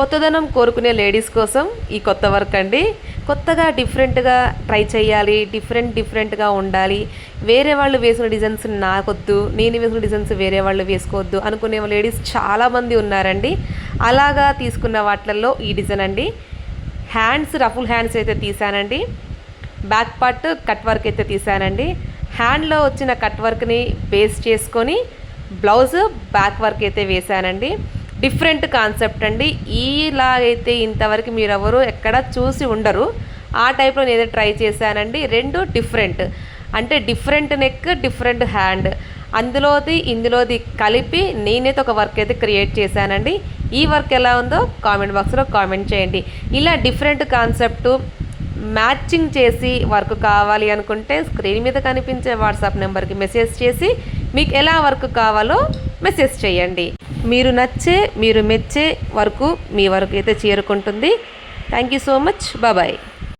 కొత్తదనం కోరుకునే లేడీస్ కోసం ఈ కొత్త వర్క్ అండి. కొత్తగా డిఫరెంట్గా ట్రై చేయాలి డిఫరెంట్ డిఫరెంట్గా ఉండాలి. వేరే వాళ్ళు వేసిన డిజైన్స్ నాకొద్దు నేను వేసిన డిజైన్స్ వేరే వాళ్ళు వేసుకోవద్దు అనుకునే లేడీస్ చాలామంది ఉన్నారండి. అలాగా తీసుకున్న వాటిల్లో ఈ డిజైన్ అండి. హ్యాండ్స్ రఫుల్ హ్యాండ్స్ అయితే తీసానండి బ్యాక్ పార్ట్ కట్ వర్క్ అయితే తీసానండి హ్యాండ్లో వచ్చిన కట్ వర్క్ని బేస్ చేసుకొని బ్లౌజ్ బ్యాక్ వర్క్ అయితే వేసానండి డిఫరెంట్ కాన్సెప్ట్ అండి. ఈలాగైతే ఇంతవరకు మీరు ఎవరు ఎక్కడ చూసి ఉండరు. ఆ టైప్లో నేను ట్రై చేశానండి. రెండు డిఫరెంట్. అంటే డిఫరెంట్ నెక్ డిఫరెంట్ హ్యాండ్. అందులోది ఇందులోది కలిపి నేనైతే ఒక వర్క్ అయితే క్రియేట్ చేశానండి. ఈ వర్క్ ఎలా ఉందో కామెంట్ బాక్స్లో కామెంట్ చేయండి. ఇలా డిఫరెంట్ కాన్సెప్ట్ మ్యాచింగ్ చేసి వర్క్ కావాలి అనుకుంటే స్క్రీన్ మీద కనిపించే వాట్సాప్ నెంబర్కి మెసేజ్ చేసి మీకు ఎలా వర్క్ కావాలో మెసేజ్ చేయండి. మీరు నచ్చే మీరు మెచ్చే వరకు మీ వరకు అయితే చేరుకుంటుంది. థ్యాంక్ యూ సో మచ్ బాబాయ్